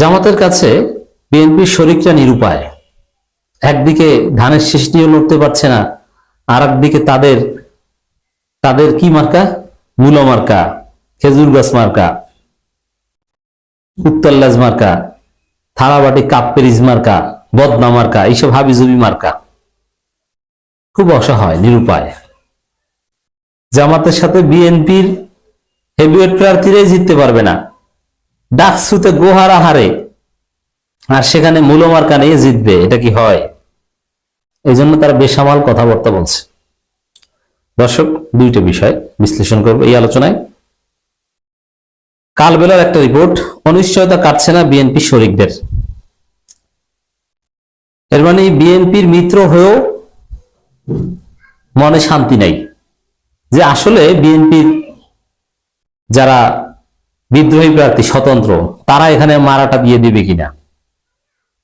জামাতের কাছে বিএনপির শরিকরা নিরুপায়। একদিকে ধানের শেষ নিয়ে লড়তে পারছে না আর একদিকে তাদের তাদের কি মার্কা? মূলো মার্কা, খেজুর গাছ মার্কা উত্তল্লাজ মার্কা, থালাবাটি কাপ পেরিজ মার্কা, বদনা মার্কা, এইসব হাবিজুবি মার্কা। খুব অসহায়, নিরুপায়। জামাতের সাথে বিএনপির হেভিওয়েট প্রার্থীরাই জিততে পারবে না। ডাকসুতে গোহারা হারে আর সেখানে মূলমার্কা নিয়ে জিতবে, এটা কি হয়? এই জন্য তারা বেসামাল কথাবার্তা বলছে। দর্শক, দুইটা বিষয় বিশ্লেষণ করব এই আলোচনায়। কালবেলার একটা রিপোর্ট, অনিশ্চয়তা কাটছে না বিএনপি শরিকদের। এর মানে বিএনপির মিত্র হয়েও মনে শান্তি নাই। যে আসলে বিএনপির যারা বিদ্রোহী প্রার্থী স্বতন্ত্র, তারা এখানে মারাটা দিয়ে দিবে কিনা?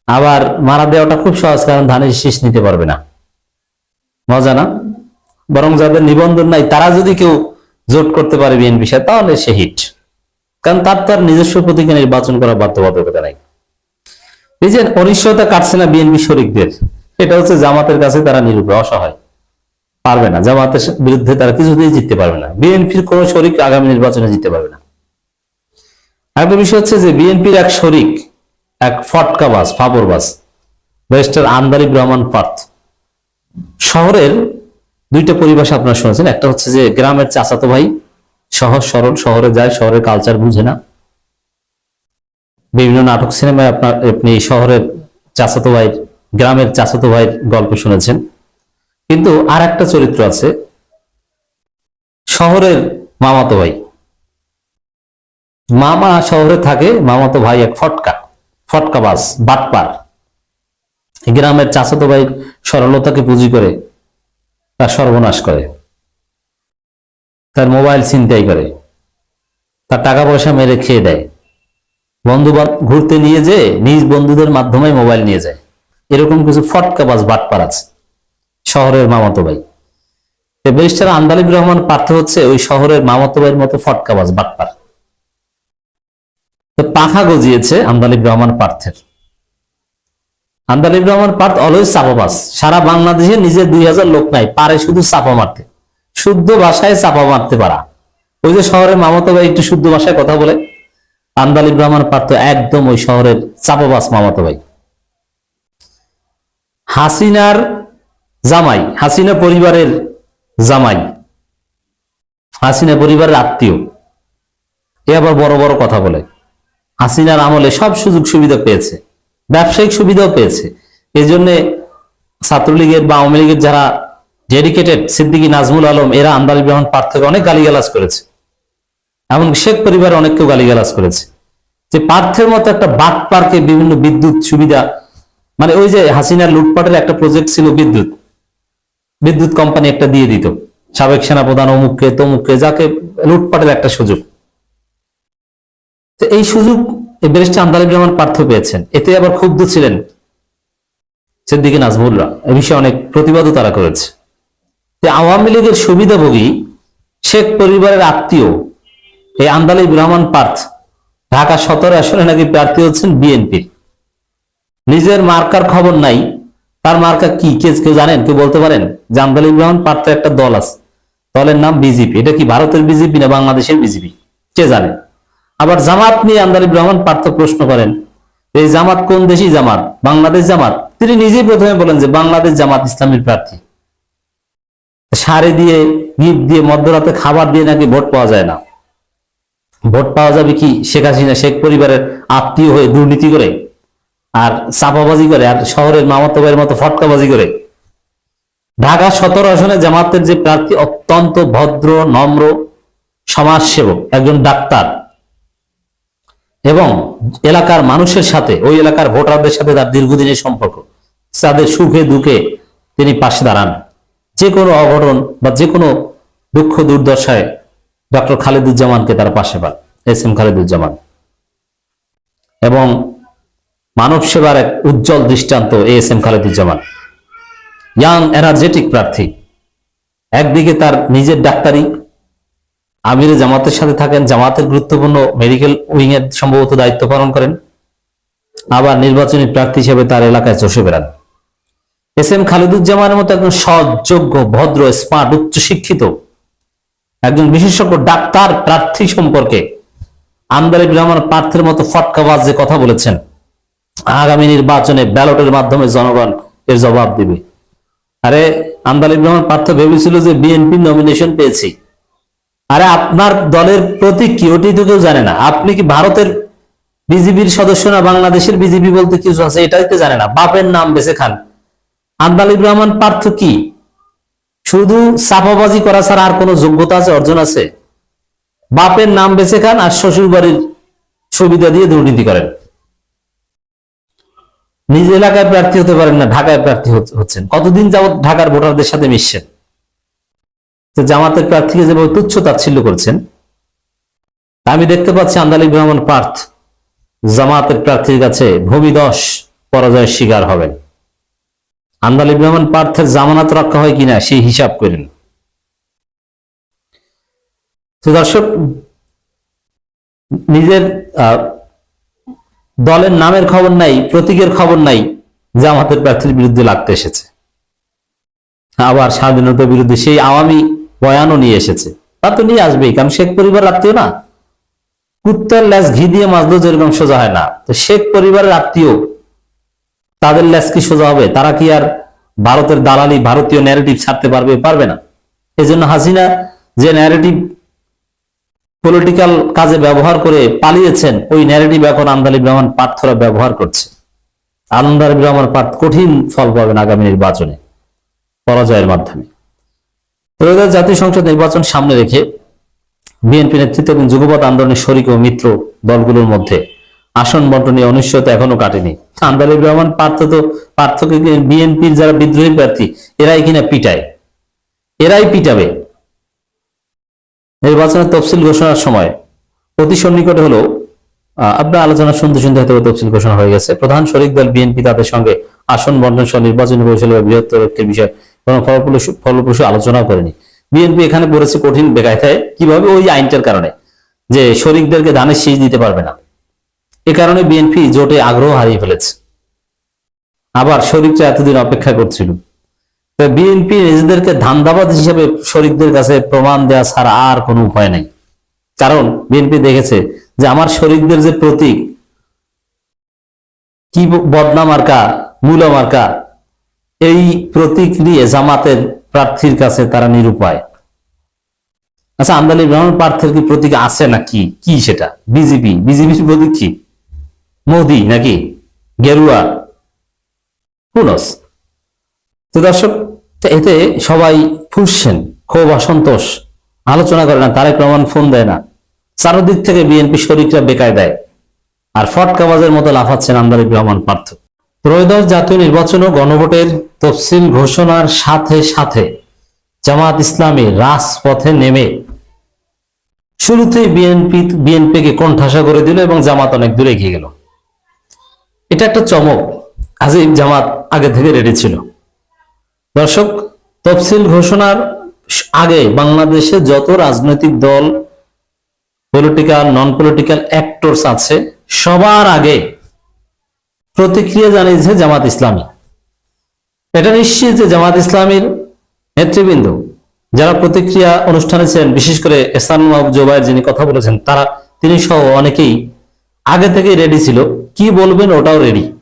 আবার মারা দেওয়াটা খুব সহজ, কারণ ধানের শীষ নিতে পারবে না। মজা না? বরং যাদের নিবন্ধন নাই, তারা যদি কেউ জোট করতে পারে বিএনপি সাথে, তাহলে সে হিট। কারণ তার তার নিজস্ব প্রতীকে নির্বাচন করার বাধ্যবাধকতা নাই। এই যে অনিশ্চয়তা কাটছে না বিএনপি শরিকদের, এটা হচ্ছে জামাতের কাছে তারা নিরূপে অসহায়। পারবে না। জামাতের বিরুদ্ধে তারা কিছুতেই জিততে পারবে না। বিএনপির কোন শরিক আগামী নির্বাচনে জিততে পারবে না। আরেকটা বিষয় হচ্ছে যে বিএনপির এক শরিক, এক ফটকাবাজ ফাবরবাজ ব্যারিস্টার আন্দারিব রহমান পার্থ। শহরের দুইটা পরিভাষা আপনারা শুনেছেন। একটা হচ্ছে যে গ্রামের চাচাতো ভাই সহজ, সরল, শহরে যায়, শহরের কালচার বুঝে না। বিভিন্ন নাটক, সিনেমায় আপনার আপনি শহরের চাচাতো ভাইয়ের, গ্রামের চাচাতো ভাইয়ের গল্প শুনেছেন। কিন্তু আর একটা চরিত্র আছে, শহরের মামাতো ভাই। মামা শহরে থাকে মামাতো ভাই এক ফটকা ফটকাবাজ বাটপার। গ্রামের চাচাতো ভাই সরলতাকে পুঁজি করে তার সর্বনাশ করে। তার মোবাইল ছিনতাই করে। তার টাকা পয়সা মেরে খেয়ে দেয়। বন্ধু বান- ঘুরতে নিয়ে যে নিজ বন্ধুদের মাধ্যমে মোবাইল নিয়ে যায়। এরকম কিছু ফটকাবাজ বাটপার আছে শহরের মামাতো ভাই। তো ব্যারিস্টার আন্দালিব রহমান পার্থ হচ্ছে, ওই শহরের মামাতো ভাইয়ের মতো ফটকাবাজ বাটপার। তো পাখা গজিয়েছে আন্দালিব রহমান পার্থের। আন্দালিব রহমান পার্থ অলওয়েজ চাপাবাস সারা বাংলাদেশে নিজে দুই হাজার লোক নাই, পারে শুধু চাপা মারতে। শুদ্ধ ভাষায় চাপা মারতে পারা। ওই যে শহরের মামাতো ভাই একটু শুদ্ধ ভাষায় কথা বলে। আন্দালিব রহমান পার্থ একদম ওই শহরের চাপাবাস মামাতো ভাই। হাসিনার জামাই, হাসিনা পরিবারের জামাই। হাসিনা পরিবারের আত্মীয়। এ আবার বড় বড় কথা বলে। হাসিনার আমলে সব সুযোগ সুবিধা পেয়েছে, ব্যবসায়িক সুবিধাও পেয়েছে। এই জন্য ছাত্রলীগের বা আওয়ামী লীগের যারা ডেডিকেটেড সিদ্দিকী নাজমুল আলম, এরা আন্দালিব রহমান পার্থকে অনেক গালিগালাজ করেছে। এমনকি শেখ পরিবার অনেককেও গালিগালাজ করেছে। যে পার্থের মতো একটা বাট পার্কে বিভিন্ন বিদ্যুৎ সুবিধা মানে ওই যে হাসিনার লুটপাটের একটা প্রজেক্ট ছিল বিদ্যুৎ। বিদ্যুৎ কোম্পানি একটা দিয়ে দিত। সাবেক সেনাপ্রধান অমুককে, তমুককে, যাকে লুটপাটের একটা সুযোগ। তো এই সুযোগ ব্যারিস্টার আন্দালিব রহমান পার্থ পেয়েছেন। এতে আবার ক্ষুব্ধ ছিলেন সিদ্দিকী নাজমুল্লাহ এ বিষয়ে অনেক প্রতিবাদও তারা করেছে। আওয়ামী লীগের সুবিধাভোগী শেখ পরিবারের আত্মীয় এই আন্দালিব রহমান পার্থ ঢাকা সতেরো আসনে নাকি প্রার্থী হচ্ছেন বিএনপির। নিজের মার্কার খবর নাই। তার মার্কা কি? কে কেউ জানেন? কেউ বলতে পারেন? যে আন্দালিব রহমান পার্থের একটা দল আছে। দলের নাম বিজেপি। এটা কি ভারতের বিজেপি না বাংলাদেশের বিজেপি? কে জানে? আবার জামাত নিয়ে আন্দালিব রহমান পার্থ প্রশ্ন করেন এই জামাত কোন দেশি জামাত? বাংলাদেশ জামাত। তিনি নিজেই প্রথমে বলেন যে বাংলাদেশ জামাত ইসলামের প্রার্থী। শাড়ি দিয়ে, গিফট দিয়ে, মধ্যরাতে খাবার দিয়ে নাকি ভোট পাওয়া যায় না। ভোট পাওয়া যাবে কি? শেখ হাসিনা শেখ পরিবারের আত্মীয় হয়ে দুর্নীতি করে, আর চাপাবাজি করে, আর শহরের মামাতো মতো ফটকাবাজি করে। ঢাকা সতেরো আসনে জামাতের যে প্রার্থী অত্যন্ত ভদ্র, নম্র সমাজসেবক, একজন ডাক্তার। এবং এলাকার মানুষের সাথে, ওই এলাকার ভোটারদের সাথে তার দীর্ঘদিনের সম্পর্ক। তাদের সুখে দুঃখে তিনি পাশে দাঁড়ান। যে কোনো অঘটন বা যে কোনো দুঃখ দুর্দশায় ডক্টর খালেদুজ্জামানকে তার পাশে পান, এস এম খালেদুজ্জামান। এবং মানব সেবার এক উজ্জ্বল দৃষ্টান্ত S M Khaleduzzaman. Young energetic প্রার্থী। একদিকে তার নিজের ডাক্তারি আমিরে জামাতের সাথে থাকেন, জামাতের গুরুত্বপূর্ণ মেডিকেল উইং এর সম্ভবত দায়িত্ব পালন করেন। আবার নির্বাচনী প্রার্থী হিসেবে তার এলাকায় চষে বেড়ান। এস এম খালিদুজ্জামানের মতো একজন সৎ যোগ্য ভদ্র স্মার্ট উচ্চ শিক্ষিত একজন বিশেষজ্ঞ, ডাক্তার প্রার্থী সম্পর্কে আন্দারিব রহমান প্রার্থীর মতো ফটকাবাজ যে কথা বলেছেন। আগামী নির্বাচনে ব্যালটের মাধ্যমে জনগণ এর জবাব দিবে। আরে আন্দালিব রহমান পার্থ ভেবেছিল যে বিএনপি নমিনেশন পেয়েছি। আরে আপনার দলের প্রতীক কি ওটি তো কেউ জানে না। আপনি কি ভারতের বিজেপির সদস্য না বাংলাদেশের বিজেপি বলতে কিছু আছে? এটাই তো জানে না। বাপের নাম বেছে খান। আন্দালিব রহমান পার্থ কি? শুধু চাপাবাজি করা ছাড়া আর কোনো যোগ্যতা আছে, অর্জন আছে? বাপের নাম বেছে খান আর শ্বশুর বাড়ির সুবিধা দিয়ে দুর্নীতি করেন। নিজ এলাকায় প্রার্থী হতে পারেন না, ঢাকায় প্রার্থী হচ- হচ্ছেন। কতদিন যাবত ঢাকার ভোটারদের সাথে মিশছেন? তো জামাতের প্রার্থীকে যেভাবে তুচ্ছ তাচ্ছিল্য করছেন আমি দেখতে পাচ্ছি আন্দালিব রহমান পার্থ জামাতের প্রার্থীর কাছে ভূমিদশ পরাজয়ের শিকার হবেন। আন্দালিব রহমান পার্থের জামানত রক্ষা হয় কিনা সেই হিসাব করেন। দর্শক, নিজের দলের নামের খবর নাই, প্রতীকের খবর নাই, জামাতের প্রার্থীর বিরুদ্ধে লাগতে এসেছে। আবার স্বাধীনতার বিরুদ্ধে সেই আওয়ামী বয়ানও নিয়ে এসেছে। তা তো নিয়ে আসবেই, কারণ শেখ পরিবার আত্মীয় না। কুত্তার ল্যাস ঘি দিয়ে মাছলো যেরকম সোজা হয় না। তো শেখ পরিবারের আত্মীয়, তাদের ল্যাস কি সোজা হবে? তারা কি আর ভারতের দালালি, ভারতীয় ন্যারেটিভ ছাড়তে পারবে পারবে না? এই জন্য হাসিনা যে ন্যারেটিভ পলিটিক্যাল কাজে ব্যবহার করে পালিয়েছেন, ওই ন্যারেটিভ এখন আন্দালিব রহমান পার্থরা ব্যবহার করছে। আন্দালিব রহমান পার্থ কঠিন ফল পাবেন আগামী নির্বাচনে, পরাজয়ের মাধ্যমে। ত্রয়োদশ জাতীয় সংসদ নির্বাচন সামনে রেখে বিএনপি নেতৃত্বাধীন যুগপৎ আন্দোলনের শরিক ও মিত্র দলগুলোর মধ্যে আসন বন্টনে অনিশ্চয়তা এখনও কাটেনি। আন্দালিব রহমান পার্থ তো পার্থকে বিএনপির যারা বিদ্রোহী প্রার্থী, এরাই কিনা পিটায়? এরাই পিটাবে? নির্বাচনের তফসিল ঘোষণার সময় অতি সন্নিকটে হলো আপনার আলোচনা শুনতে শুনতে হয়তো তফসিল ঘোষণা হয়ে গেছে। প্রধান শরিক দল বিএনপি তাদের সঙ্গে আসন বন্টন সহ নির্বাচনী কৌশল বা বৃহত্তর বিষয়ে কোনো ফলপ্রসূ ফলপ্রসূ আলোচনাও করেনি। বিএনপি এখানে পড়েছে কঠিন বেকায়দায় কীভাবে? ওই আইনটার কারণে। যে শরিকদেরকে ধানের শীষ দিতে পারবে না। এ কারণে বিএনপি জোটে আগ্রহ হারিয়ে ফেলেছে। আবার শরিকরা এতদিন অপেক্ষা করছিল। বিএনপি নিজেদেরকে ধান্দাবাদ হিসেবে শরিকদের কাছে প্রমাণ দেওয়া ছাড়া আর কোনো উপায় নাই। কারণ বিএনপি দেখেছে যে আমার শরিকদের যে প্রতীক, কি বদনা মার্কা, মূলা মার্কা এই প্রতীক নিয়ে জামাতের প্রার্থীর কাছে তারা নিরুপায়। আচ্ছা আমদানি রহমান প্রার্থীর কি প্রতীক আছে নাকি? কি সেটা? বিজেপি? বিজেপির প্রতীক কি? মোদি নাকি? গেরুয়া? পুনস তো দর্শক, এতে সবাই ফুসছেন ক্ষোভ অসন্তোষ। আলোচনা করে না, তারেক রহমান ফোন দেয় না। চারদিক থেকে বিএনপি শরিকরা বেকায় দেয় আর ফটকাবাজের মতো লাফাচ্ছেন আমদানি রহমান পার্থ ত্রয়োদশ জাতীয় নির্বাচন ও গণভোটের তফসিল ঘোষণার সাথে সাথে জামাত ইসলামী রাজপথে নেমে। শুরুতেই বিএনপি, বিএনপিকে কোণঠাসা করে দিল এবং জামাত অনেক দূরে এগিয়ে গেল। এটা একটা চমক, আজিব জামাত আগে থেকে রেডি ছিল। দর্শক, তফসিল ঘোষণার আগে বাংলাদেশে যত রাজনৈতিক দল পলিটিক্যাল নন পলিটিক্যাল অ্যাক্টরস আছে, সবার আগে প্রতিক্রিয়া জানিয়েছে জামাত ইসলামী। এটা নিশ্চিত যে জামাত ইসলামীর নেতৃবৃন্দ যারা প্রতিক্রিয়া অনুষ্ঠানে ছিলেন, বিশেষ করে এসান মাহবুব জোবাইর যিনি কথা বলেছেন, তারা, তিনি সহ অনেকেই আগে থেকে রেডি ছিল। কি বলবেন, ওটাও রেডি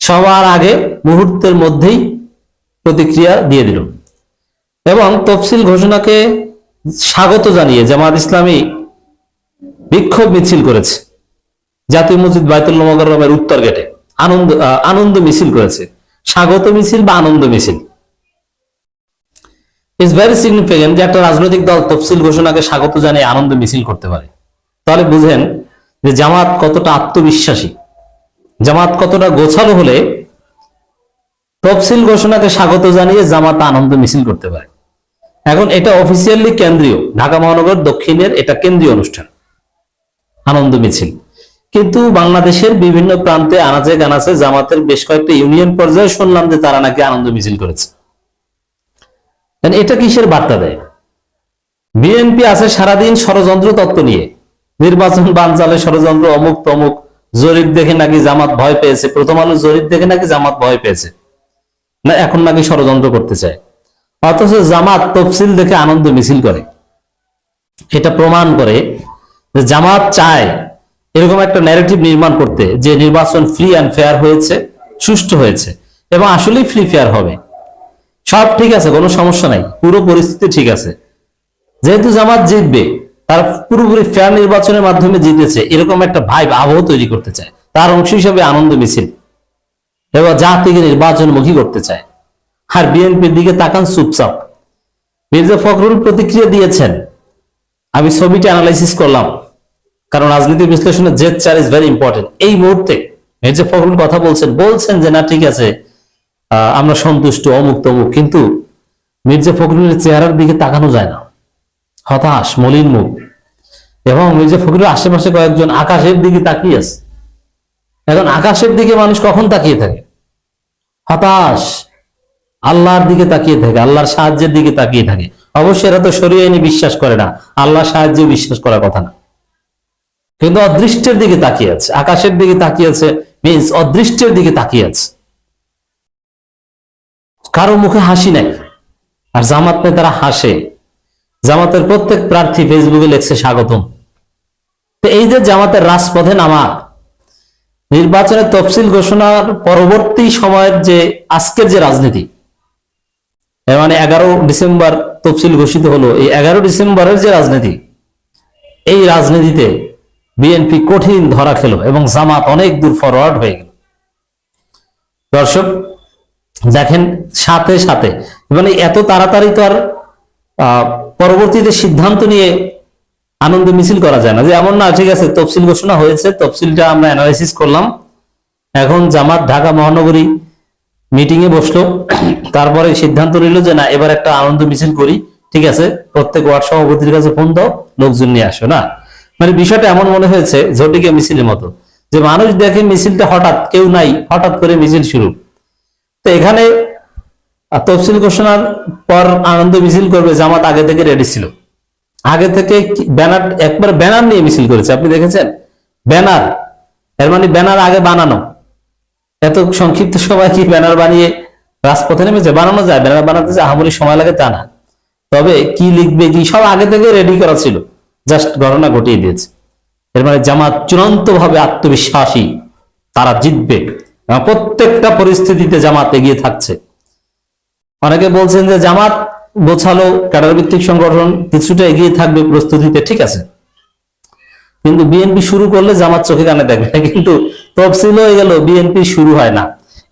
সবার আগে মুহূর্তের মধ্যেই প্রতিক্রিয়া দিয়ে দিল। এবং তফসিল ঘোষণাকে স্বাগত জানিয়ে জামাত ইসলামী বিক্ষোভ মিছিল করেছে। জাতীয় মসজিদ বাইতুল মোকাররমের উত্তর গেটে। আনন্দ আনন্দ মিছিল করেছে। স্বাগত মিছিল বা আনন্দ মিছিল। ইটস ভেরি সিগনিফিকেন্ট যে একটা রাজনৈতিক দল তফসিল ঘোষণাকে স্বাগত জানিয়ে আনন্দ মিছিল করতে পারে। তাহলে বুঝেন যে জামাত কতটা আত্মবিশ্বাসী। জামাত কতটা গোছালো হলে তফসিল ঘোষণাকে স্বাগত জানিয়ে জামাত আনন্দ মিছিল করতে পারে। এখন এটা অফিসিয়ালি কেন্দ্রীয় ঢাকা মহানগর দক্ষিণের এটা কেন্দ্রীয় অনুষ্ঠান। আনন্দ মিছিল। কিন্তু বাংলাদেশের বিভিন্ন প্রান্তে আনাচে গানাচে জামাতের বেশ কয়েকটা ইউনিয়ন পর্যায়ে শুনলাম যে তারা নাকি আনন্দ মিছিল করেছে। এটা কিসের বার্তা দেয়? বিএনপি আছে সারাদিন ষড়যন্ত্র তত্ত্ব নিয়ে। নির্বাচন বানচালে ষড়যন্ত্র, অমুক তমুক, জরিপ দেখে নাকি জামাত ভয় পেয়েছে, প্রথম আলো জরিপ দেখে নাকি জামাত ভয় পেয়েছে। না, এখন নাকি ষড়যন্ত্র করতে চায়। অথচ জামাত তফসিল দেখে আনন্দ মিছিল করে। এটা প্রমাণ করে যে জামাত চায় এরকম একটা ন্যারেটিভ নির্মাণ করতে যে নির্বাচন ফ্রি অ্যান্ড ফেয়ার হয়েছে, সুষ্ঠু হয়েছে, এবং আসলেই ফ্রি ফেয়ার হবে। সব ঠিক আছে, কোনো সমস্যা নাই, পুরো পরিস্থিতি ঠিক আছে। যেহেতু জামাত জিতবে, তার পুরোপুরি ফেয়ার নির্বাচনের মাধ্যমে জিতেছে, এরকম একটা ভাইব আবহ তৈরি করতে চায়। তার অংশ হিসেবে আনন্দ মিছিল, এবং জাতিকে নির্বাচনমুখী করতে চায়। আর বিএনপির দিকে তাকান, চুপচাপ। মির্জা ফখরুল প্রতিক্রিয়া দিয়েছেন। আমি ছবিটি অ্যানালাইসিস করলাম। কারণ রাজনীতি বিশ্লেষণে জেদ চার ইজ ভেরি ইম্পর্টেন্ট এই মুহূর্তে মির্জা ফখরুল কথা বলছেন বলছেন যে না, ঠিক আছে আমরা সন্তুষ্ট, অমুক তমুক, কিন্তু মির্জা ফখরুলের চেহারার দিকে তাকানো যায় না। হতাশ, মলিন মুখ। এবং মির্জা ফখরুলের আশেপাশে কয়েকজন আকাশের দিকে তাকিয়ে আছে। এখন আকাশের দিকে মানুষ কখন তাকিয়ে থাকে? হতাশ, আল্লাহর দিকে তাকিয়ে থাকে, আল্লাহর সাহায্যের দিকে তাকিয়ে থাকে। অবশ্যই এরা তো সরিয়ে বিশ্বাস করে না। আল্লাহর সাহায্যে বিশ্বাস করার কথা না। কিন্তু অদৃষ্টের দিকে তাকিয়ে আছে, আকাশের দিকে তাকিয়ে আছে মিন্স অদৃষ্টের দিকে তাকিয়ে আছে। কারও মুখে হাসি নাই, আর জামাত নেতারা হাসে। জামাতের প্রত্যেক প্রার্থী ফেসবুকে লেখছে স্বাগতম। তো এই যে জামাতের রাজপথে নামা, নির্বাচনের তফসিল ঘোষণার পরবর্তী সময়ের যে আজকের যে রাজনীতি মানে এগারো ডিসেম্বর তফসিল ঘোষিত হলো। এই এগারো ডিসেম্বরের যে রাজনীতি, এই রাজনীতিতে বিএনপি কঠিন ধরা খেলো এবং জামাত অনেক দূর ফরওয়ার্ড হয়ে গেল। দর্শক, দেখেন সাথে সাথে মানে এত তাড়াতাড়ি তো আর পরবর্তীতে সিদ্ধান্ত নিয়ে আনন্দ মিছিল করা যায় না। যে এমন না, ঠিক আছে, তফসিল ঘোষণা হয়েছে, তফসিলটা আমরা অ্যানালাইসিস করলাম। এখন জামাত ঢাকা মহানগরী মিটিং এ বসল। তারপরে সিদ্ধান্ত নিল যে না, এবার একটা আনন্দ মিছিল করি। ঠিক আছে, প্রত্যেক ওয়ার্ড সভাপতির কাছে ফোন দাও, লোকজন নিয়ে আসো, না? মানে বিষয়টা এমন মনে হয়েছে, ঝটিকে মিছিলের মতো, যে মানুষ দেখে মিছিলটা হঠাৎ, কেউ নাই, হঠাৎ করে মিছিল শুরু। তো এখানে তফসিল ঘোষণার পর আনন্দ মিছিল করবে জামাত আগে থেকে রেডি ছিল। আগে থেকে ব্যানার, একবার ব্যানার নিয়ে মিছিল করেছে, আপনি দেখেছেন? ব্যানার, এর মানে ব্যানার আগে বানানো। এত সংক্ষিপ্ত সময় কি ব্যানার বানিয়ে রাজপথে নেমেছে? বানানো যায়, ব্যানার বানাতে যে আহামরি সময় লাগে তা না। তবে কি লিখবে, কি সব আগে থেকে রেডি করা ছিল। জাস্ট ঘটনা ঘটিয়ে দিয়েছে। এর মানে জামাত চূড়ান্ত ভাবে আত্মবিশ্বাসী, তারা জিতবে। প্রত্যেকটা পরিস্থিতিতে জামাত এগিয়ে থাকছে। অনেকে বলছেন যে জামাত গোছালো ক্যাডার ভিত্তিক সংগঠন কিছুটা এগিয়ে থাকবে প্রস্তুতিতে, ঠিক আছে। কিন্তু বিএনপি শুরু করলে জামাত চোখে কানে দেখবে কিন্তু তফসিল হয়ে গেল, বিএনপি শুরু হয় না।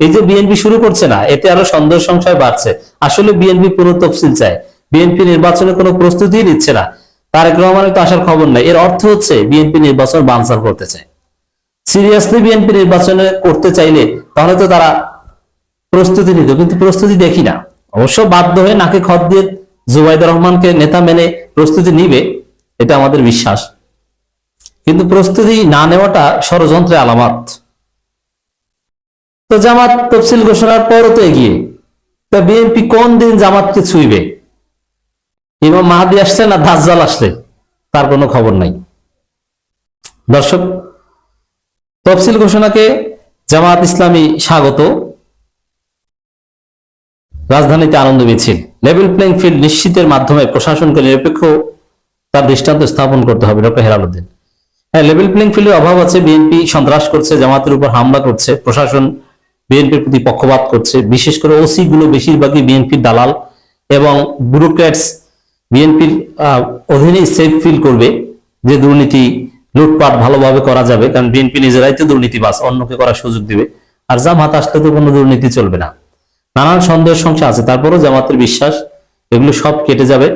এই যে বিএনপি শুরু করছে না, এতে আরও সন্দেহ সংশয় বাড়ছে। আসলে বিএনপি পুরো তফসিল চায়। বিএনপি নির্বাচনে কোনো প্রস্তুতি নিচ্ছে না। তারেক রহমানের তো আসার খবর নাই। এর অর্থ হচ্ছে বিএনপি নির্বাচন বানসার করতে চায়। সিরিয়াসলি বিএনপি নির্বাচনে করতে চাইলে তাহলে তো তারা প্রস্তুতি নিত, কিন্তু প্রস্তুতি দেখি না। অবশ্য বাধ্য হয়ে নাকে খত দিয়ে জুবাইদুর রহমানকে নেতা মেনে প্রস্তুতি নিবে, এটা আমাদের বিশ্বাস। কিন্তু প্রস্তুতি না নেওয়াটা ষড়যন্ত্রে আলামত। তো জামাত তফসিল ঘোষণার পরও তো এগিয়ে। তা বিএনপি কোন দিন জামাতকে ছুইবে? ইমাম মাহাদি আসছে না, দাজ্জাল আসলে তার কোনো খবর নাই। দর্শক, তফসিল ঘোষণাকে জামাত ইসলামী স্বাগত। রাজধানীতে আনন্দ মিছিল। লেভেল প্লেইং ফিল্ড নিশ্চিতের মাধ্যমে প্রশাসনকে নিরপেক্ষ তার দৃষ্টান্ত স্থাপন করতে হবে, ডক্টর হেলালুদ্দিন হ্যাঁ লেভেল প্লেইং ফিল্ডের অভাব আছে, বিএনপি সন্ত্রাস করছে, জামাতের উপর হামলা করছে, প্রশাসন বিএনপির প্রতি পক্ষপাত করছে, বিশেষ করে ওসি গুলো বেশিরভাগই বিএনপির দালাল এবং ব্যুরোক্র্যাটস বিএনপির অধীনে সেফ ফিল করবে যে দুর্নীতি লুটপাট ভালোভাবে করা যাবে, কারণ বিএনপি নিজেরাই তো দুর্নীতিবাস অন্যকে করার সুযোগ দিবে। আর জামাত আসলে তো কোনো দুর্নীতি চলবে না। নানান সন্দেহ সংশয় আছে, তারপরও জামাতের বিশ্বাস, এগুলো সব কেটে যাবে।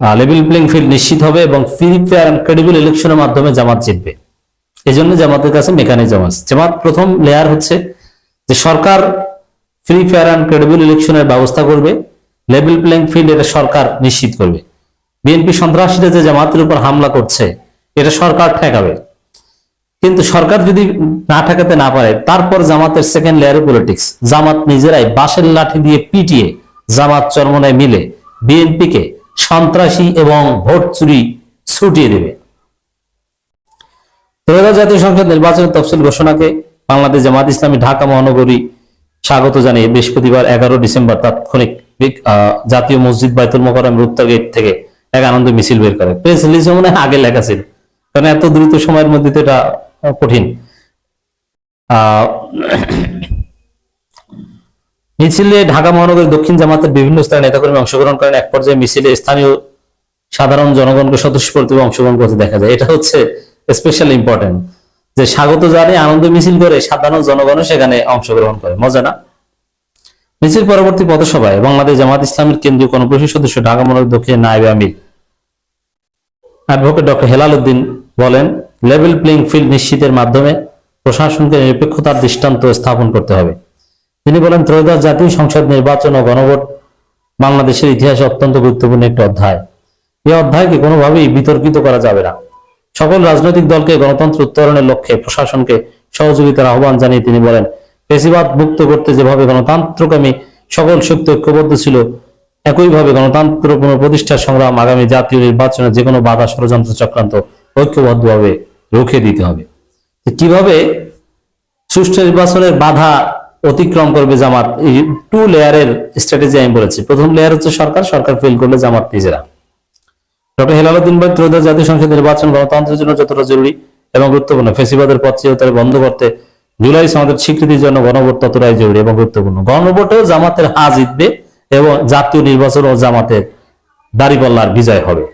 লেভেল প্লেইং ফিল্ড নিশ্চিত হবে এবং ফ্রি ফেয়ার অ্যান্ড ক্রেডিবল ইলেকশনের মাধ্যমে জামাত জিতবে। এই জন্য জামাতের কাছে মেকানিজম আছে। জামাত প্রথম লেয়ার হচ্ছে যে সরকার ফ্রি ফেয়ার অ্যান্ড ক্রেডিবল ইলেকশনের ব্যবস্থা করবে। লেভেল প্লেইং ফিল্ড এটা সরকার নিশ্চিত করবে। বিএনপি সন্ত্রাসীরা যে জামাতের উপর হামলা করছে, এটা সরকার ঠেকাবে। কিন্তু সরকার যদি না ঠেকাতে না পারে, তারপর জামাতের সেকেন্ড লেয়ারে পলিটিক্স জামাত নিজেরাই বাঁশের লাঠি দিয়ে পিটিয়ে জামাত চরমনায় মিলে বিএনপিকে সন্ত্রাসী এবং ভোট চুরি ছুটিয়ে দেবে। ত্রয়োদশ জাতীয় সংসদ নির্বাচনের তফসিল ঘোষণাকে বাংলাদেশ জামাত ইসলামী ঢাকা মহানগরী স্বাগত জানিয়ে বৃহস্পতিবার এগারো ডিসেম্বর তাৎক্ষণিক জাতীয় মসজিদ বাইতুল মোকাররম রুত্তা গেট থেকে এক আনন্দ মিছিল বের করে। প্রেস রিলিজ মনে হয় আগে লেখা ছিল। কারণ এত দ্রুত সময়ের মধ্যে তো এটা কঠিন। মিছিলে ঢাকা মহানগরীর দক্ষিণ জামাতের বিভিন্ন স্থানে নেতাকর্মী অংশগ্রহণ করেন। এক পর্যায়ে মিছিলে স্থানীয় সাধারণ জনগণকে সদস্য স্বতঃস্ফূর্ত অংশগ্রহণ করতে দেখা যায়। এটা হচ্ছে স্পেশাল ইম্পর্টেন্ট যে স্বাগত জানিয়ে আনন্দ মিছিল করে সাধারণ জনগণও সেখানে অংশগ্রহণ করে। মজা না? মিছিল পরবর্তী পথসভায় বাংলাদেশ জামাত ইসলামের কেন্দ্রীয় কর্মপরিষদ সদস্য ঢাকা মহানগর দক্ষিণ নায়েবে আমির অ্যাডভোকেট ডক্টর হেলাল উদ্দিন বলেন লেভেল প্লেইং ফিল্ড নিশ্চিতের মাধ্যমে প্রশাসনকে নিরপেক্ষতার দৃষ্টান্ত স্থাপন করতে হবে। তিনি বলেন, ত্রয়োদশ জাতীয় সংসদ নির্বাচন ও গণভোট বাংলাদেশের ইতিহাসে অত্যন্ত গুরুত্বপূর্ণ একটি অধ্যায়। এই অধ্যায়কে কোনোভাবেই বিতর্কিত করা যাবে না। সকল রাজনৈতিক দলকে গণতন্ত্র উত্তরণের লক্ষ্যে প্রশাসনকে সহযোগিতার আহ্বান জানিয়ে তিনি বলেন পেশিবাদ মুক্ত করতে যেভাবে গণতন্ত্রকামী সকল শক্তি ঐক্যবদ্ধ ছিল, একইভাবে গণতন্ত্র পুনঃপ্রতিষ্ঠার সংগ্রাম আগামী জাতীয় নির্বাচনে যে কোনো বাধা ষড়যন্ত্র চক্রান্ত ঐক্যবদ্ধভাবে রুখে দিতে হবে। কীভাবে সুষ্ঠু নির্বাচনের বাধা অতিক্রম করবে জামাত, এই টু লেয়ারের স্ট্র্যাটেজি আমি বলেছি। প্রথম লেয়ার হচ্ছে সরকার সরকার ফেল করলে জামাত নিজেরা। ডক্টর হেলালুদ্দিন ভাই ত্রয়োদশ জাতীয় সংসদ নির্বাচন গণতন্ত্রের জন্য যতটা জরুরি এবং গুরুত্বপূর্ণ। ফেসিবাদের পথ চিরতরে বন্ধ করতে জুলাই সমাজের স্বীকৃতির জন্য গণভোট ততটাই জরুরি এবং গুরুত্বপূর্ণ। গণভোটেও জামাতের হা জিতবে এবং জাতীয় নির্বাচন ও জামাতের দাঁড়িপাল্লার বিজয় হবে।